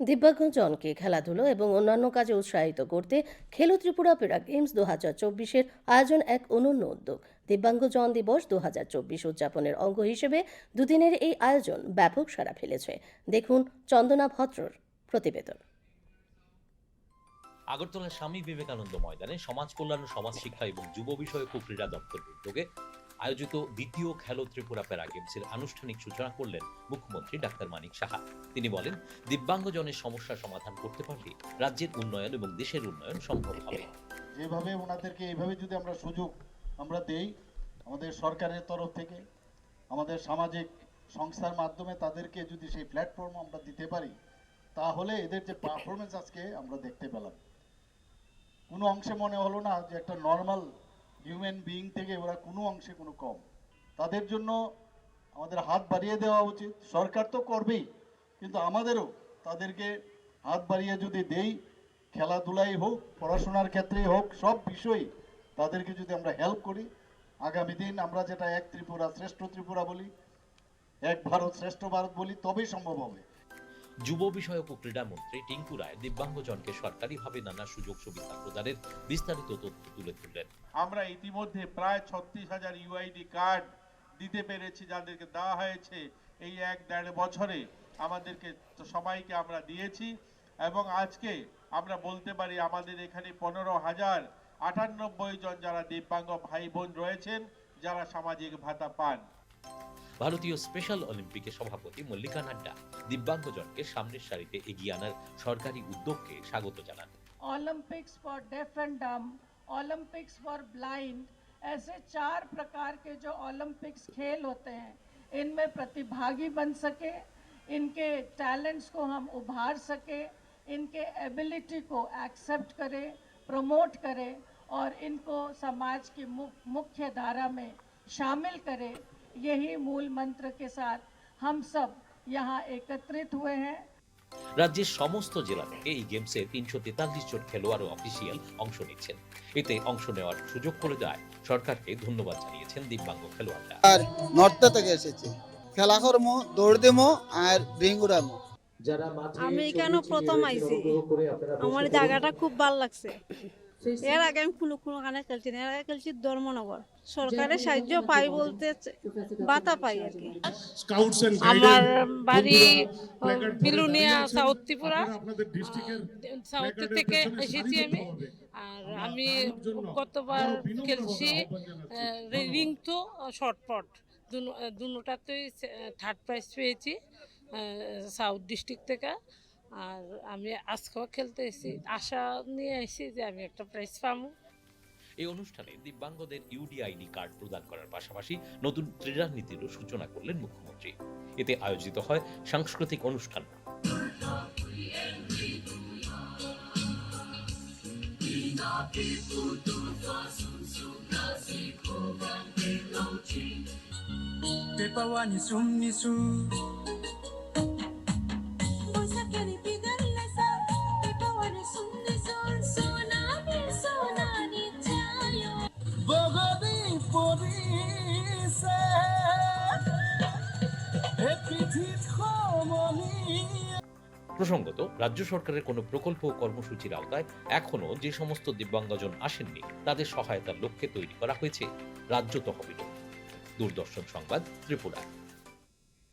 দিব্যাঙ্গজনকে খেলাধুলো এবং অন্যান্য কাজে উৎসাহিত করতে খেলো ত্রিপুরা পেরা গেমস দু হাজার চব্বিশের আয়োজন এক অনন্য উদ্যোগ। দিব্যাঙ্গজন দিবস দু হাজার চব্বিশ উদযাপনের অঙ্গ হিসেবে দুদিনের এই আয়োজন ব্যাপক সাড়া ফেলেছে। দেখুন চন্দনা ভদ্রর প্রতিবেদন। আগরতলার স্বামী বিবেকানন্দ ময়দানে সমাজ কল্যাণ ও সমাজ শিক্ষা এবং যুব বিষয়ক ক্রীড়া দপ্তরের উদ্যোগে আয়োজিত দ্বিতীয় খেলো ত্রিপুরা প্যারা গেমসের আনুষ্ঠানিক সূচনা করলেন মুখ্যমন্ত্রী ডাক্তার মানিক সাহা। তিনি বলেন, দিব্যাঙ্গজনের সমস্যা সমাধান করতে পারলে রাজ্যের উন্নয়ন এবং দেশের উন্নয়ন সম্ভব হবে। যেভাবে ওনাদেরকে এইভাবে যদি আমরা সুযোগ আমরা দেই, আমাদের সরকারের তরফ থেকে, আমাদের সামাজিক সংস্থার মাধ্যমে তাদেরকে যদি সেই প্ল্যাটফর্ম আমরা দিতে পারি, তাহলে এদের যে পারফরমেন্স আজকে আমরা দেখতে পেলাম। কোনো অংশে মনে হলো না যে একটা নর্মাল হিউম্যান বিইং থেকে ওরা কোনো অংশে কোনো কম। তাদের জন্য আমাদের হাত বাড়িয়ে দেওয়া উচিত। সরকার তো করবেই, কিন্তু আমাদেরও তাদেরকে হাত বাড়িয়ে যদি দেই, খেলাধুলাই হোক, পড়াশোনার ক্ষেত্রেই হোক, সব বিষয়ে তাদেরকে যদি আমরা হেল্প করি, আগামী দিন আমরা যেটা এক ত্রিপুরা শ্রেষ্ঠ ত্রিপুরা বলি, এক ভারত শ্রেষ্ঠ ভারত বলি, তবেই সম্ভব হবে। যুব বিষয়ক ও ক্রীড়া মন্ত্রী টিঙ্কু রায় দিব্যাঙ্গজনকে সরকারিভাবে নানা সুযোগ সুবিধা প্রদানের বিস্তারিত তথ্য তুলে ধরলেন। আমরা ইতিমধ্যে প্রায় ছত্রিশ হাজার ইউআইডি কার্ড দিতে পেরেছি, যাদেরকে দেওয়া হয়েছে এই এক দেড় বছরে আমাদেরকে সবাইকে আমরা দিয়েছি এবং আজকে আমরা বলতে পারি আমাদের এখানে পনেরো হাজার আটানব্বই জন যারা দিব্যাঙ্গ ভাই বোন রয়েছেন, যারা সামাজিক ভাতা পান। ভারতীয় স্পেশাল অলিম্পিকের সভাপতি মল্লিকা নাড্ডা দিব্যাঙ্গজনকে সামনের সারিতে এগিয়ে আনার সরকারি উদ্যোগকে স্বাগত জানান Olympics for deaf and dumb Olympics for blind ऐसे चार प्रकार के जो ओलंपिक्स खेल होते हैं इनमें प्रतिभागी बन सके इनके टैलेंट्स को हम उभार सके इनके एबिलिटी को एक्सेप्ट करें प्रमोट करें और इनको समाज की मु- मुख्य धारा में शामिल करें यही मूल मंत्र के साथ हम सब यहाँ एकत्रित हुए हैं রাজ্যের সমস্ত জেলা থেকে এই গেমসে তিনশো তেতাল্লিশ জন খেলোয়াড় ও অফিসিয়াল অংশ নিচ্ছেন এতে অংশ নেওয়ার সুযোগ করে দেয় সরকারকে ধন্যবাদ জানিয়েছেন দিব্যাঙ্গ খেলোয়াড়রা আর নর্থ থেকে এসেছি খেলা করবো দৌড় দেবো আর রিং উড়াবো আমি কেন প্রথম আইছি আমার জায়গাটা খুব ভালো লাগছে এর আগে আমি কোনো কোনো গানে খেলছি না এর আগে খেলছি ধর্মনগর। সরকারের সাহায্য পাই বলতে বাতা পাই আর কি। আমার বাড়ি বিলুনিয়া সাউথ ত্রিপুরা সাউথ থেকে এসেছি আমি। আর আমি গতবার খেলছি রিং তো শর্টপট দুটাতেই থার্ড প্রাইজ পেয়েছি সাউথ ডিস্ট্রিক্ট থেকে। আর আমি আজকেও খেলতে এসেছি আশা নিয়ে এসেছি যে আমি একটা প্রাইজ পাবো এই অনুষ্ঠানে দিব্যাঙ্গদের ইউডিআইডি কার্ড প্রদান করার পাশাপাশি নতুন ক্রীড়া নীতিরও সূচনা করলেন মুখ্যমন্ত্রী। এতে আয়োজিত হয় সাংস্কৃতিক অনুষ্ঠান। পেপাওয়া নিসুম নিসু বগদি প্রসঙ্গত, রাজ্য সরকারের কোনো প্রকল্প ও কর্মসূচির আওতায় এখনও যে সমস্ত দিব্যাঙ্গজন আসেননি, তাদের সহায়তার লক্ষ্যে তৈরি করা হয়েছে রাজ্য তহবিল। দূরদর্শন সংবাদ ত্রিপুরা।